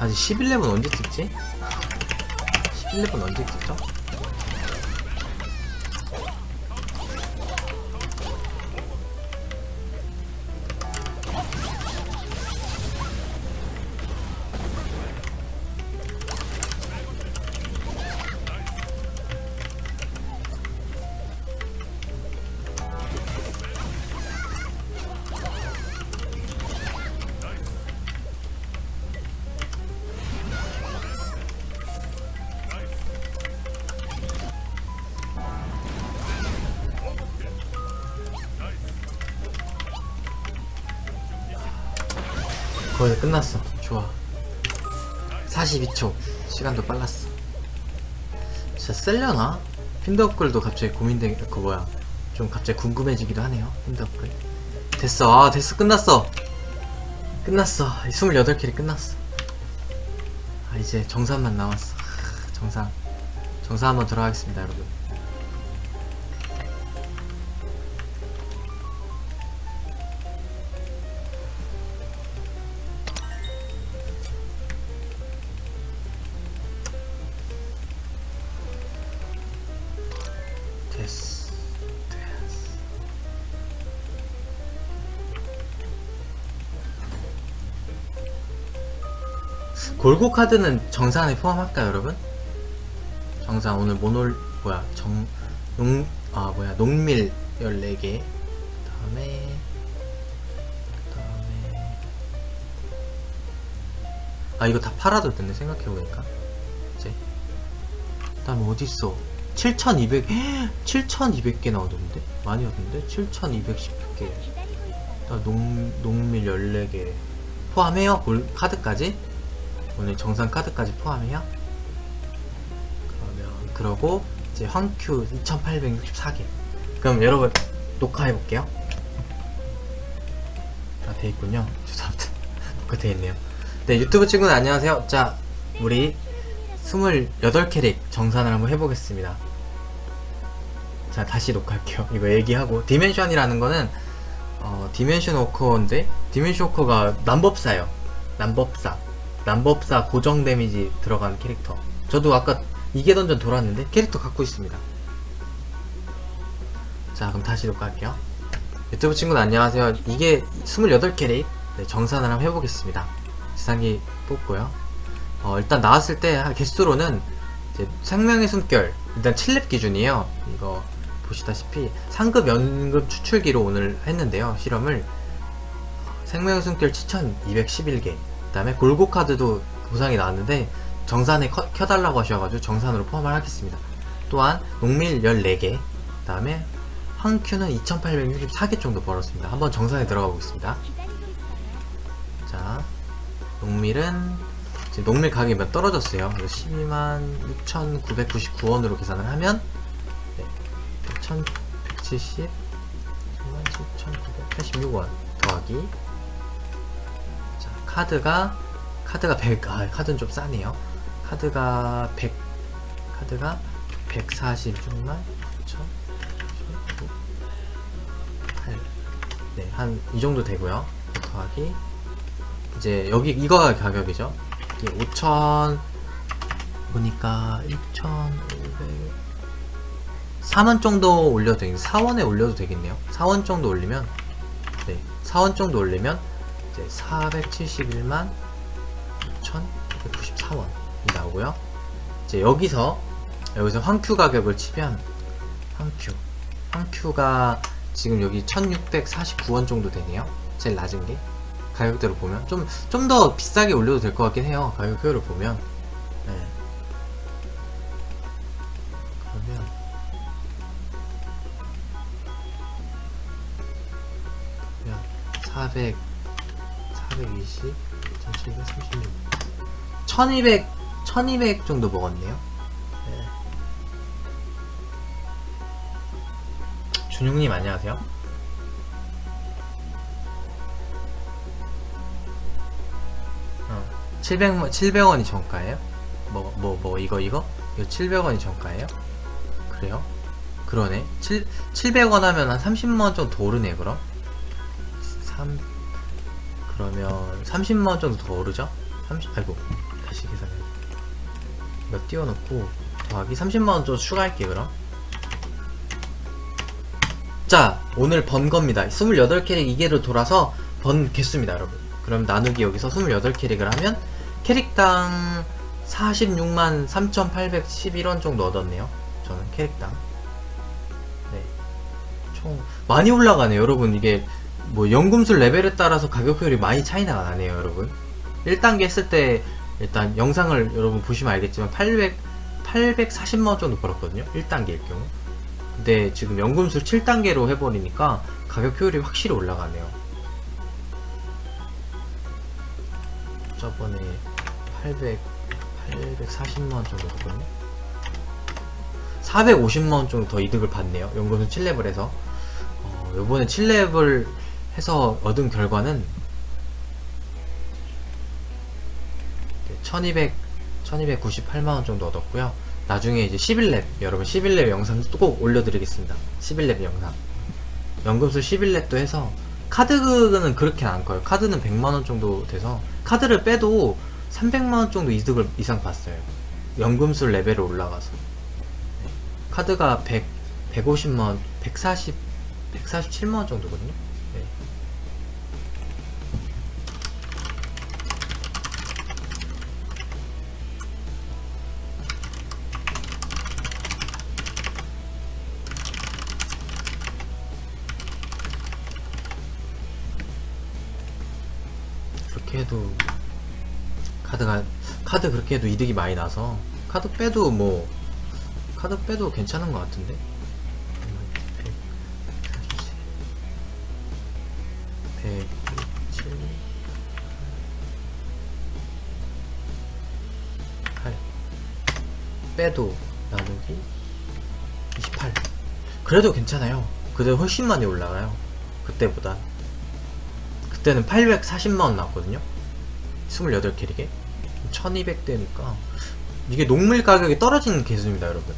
아직 11렙은 언제 찍지? 11렙은 언제 찍죠? 거의 끝났어. 좋아. 42초. 시간도 빨랐어. 진짜 셀려나? 핀더업글도 갑자기 고민되, 그 뭐야. 좀 갑자기 궁금해지기도 하네요. 핀더업글. 됐어. 아, 됐어. 끝났어. 끝났어. 28킬이 끝났어. 아, 이제 정산만 남았어. 하, 정산. 정산 한번 들어가겠습니다, 여러분. 골고 카드는 정산에 포함할까요, 여러분? 정산 오늘 모놀 뭐야 정 농 아 뭐야 농밀 14개. 그다음에 그다음에. 아 이거 다 팔아도 되네 생각해보니까. 이제. 그다음에 어딨어? 7200 7200개 나오던데? 많이 얻었는데 7210개. 농, 농밀 14개. 포함해요? 골 카드까지? 오늘 정산 카드까지 포함해요? 그러면 그러고 이제 황큐 2864개. 그럼 여러분 녹화해 볼게요. 다돼 있군요. 죄송합니다. 녹화 돼 있네요. 네 유튜브 친구들 안녕하세요. 자 우리 28캐릭 정산을 한번 해보겠습니다. 자 다시 녹화할게요. 이거 얘기하고. 디멘션이라는 거는 어, 디멘션 워커인데 디멘션 워커가 남법사요. 남법사 남법사 고정 데미지 들어간 캐릭터. 저도 아까 이게 던전 돌았는데 캐릭터 갖고 있습니다. 자 그럼 다시 녹화할게요. 유튜브 친구들 안녕하세요. 이게 28캐릭. 네, 정산을 한번 해보겠습니다. 지상기 뽑고요. 어, 일단 나왔을 때한 개수로는 생명의 숨결 일단 7렙 기준이에요. 이거 보시다시피 상급 연금 추출기로 오늘 했는데요. 실험을. 생명의 숨결 7211개 그 다음에 골고 카드도 보상이 나왔는데 정산에 커- 켜달라고 하셔가지고 정산으로 포함을 하겠습니다. 또한 농밀 14개 그 다음에 황큐는 2864개 정도 벌었습니다. 한번 정산에 들어가 보겠습니다. 자 농밀은 지금 농밀 가격이 몇 떨어졌어요. 그래서 12만 6,999원으로 계산을 하면 네, 1,170 17,986원 더하기 자 카드가 카드가 100 아, 카드는 좀 싸네요. 카드가 100 카드가 146만 9,000 네, 한 이 정도 되고요. 더하기 이제 여기 이거가 가격이죠. 이게 5천 보니까 1,500 4원 정도 올려도 되겠네. 4원에 올려도 되겠네요. 4원 정도 올리면 네, 4원 정도 올리면 이제 471만 6,194원이 나오고요. 이제 여기서 여기서 황큐 가격을 치면 황큐 황큐가 지금 여기 1,649원 정도 되네요. 제일 낮은 게. 가격대로 보면 좀 좀 더 비싸게 올려도 될 것 같긴 해요 가격 표를 보면 네. 그러면 그러면 400 420 1736 1200 1200 정도 먹었네요 네. 준용님 안녕하세요 어, 700, 700원이 정가예요? 뭐, 뭐, 뭐, 이거, 이거? 이거 700원이 정가예요? 그래요? 그러네. 7, 700원 하면 한 30만원 정도 더 오르네, 그럼? 3, 그러면 30만원 정도 더 오르죠? 30 아이고 다시 계산해. 이거 띄워놓고 더하기 30만원 좀 추가할게요 그럼. 자 오늘 번 겁니다. 28캐릭 이게로 돌아서 번 개수입니다 여러분. 그럼 나누기 여기서 28캐릭을 하면 캐릭당 46만 3,811원 정도 얻었네요. 저는 캐릭당. 네. 총 많이 올라가네요 여러분. 이게 뭐 연금술 레벨에 따라서 가격 효율이 많이 차이가 나네요 여러분. 1단계 했을 때 일단 영상을 여러분 보시면 알겠지만 800 840만원 정도 벌었거든요 1단계일 경우. 근데 지금 연금술 7단계로 해버리니까 가격 효율이 확실히 올라가네요. 저번에 800 840만원 정도 줬거든요. 450만원 정도 더 이득을 받네요 연금술 7렙을 해서. 어, 요번에 7렙을 해서 얻은 결과는 1200, 1298만원 정도 얻었고요. 나중에 이제 11렙, 여러분 11렙 영상 꼭 올려드리겠습니다. 11렙 영상. 연금술 11렙도 해서, 카드는 그렇게 안 커요. 카드는 100만원 정도 돼서, 카드를 빼도 300만원 정도 이득을 이상 봤어요. 연금술 레벨을 올라가서. 네. 카드가 100, 150만원, 140, 147만원 정도거든요. 그렇게 해도 카드가 카드 그렇게 해도 이득이 많이 나서 카드 빼도 뭐 카드 빼도 괜찮은 것 같은데? 107 8 빼도 나누기 28 그래도 괜찮아요. 그래도 훨씬 많이 올라가요. 그때보다 그때는 840만원 나왔거든요. 28캐릭에. 1200대니까. 이게 농물 가격이 떨어지는 개수입니다 여러분